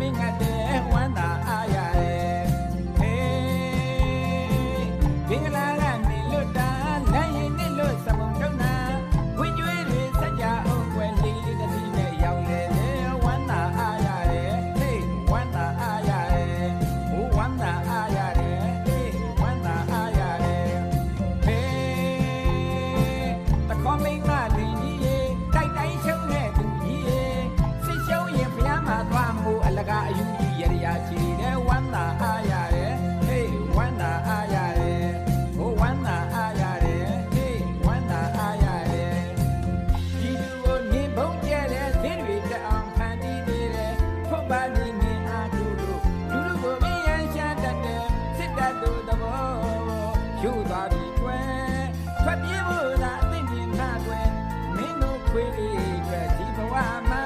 มิงาเดหัว ယူသွားပြီကွယ်ထွက်ပြေးဖို့သာအသင့်ပြင်နာကွယ်မင်းတို့ခွေးလေးအတွက်ဒီဘဝမှာ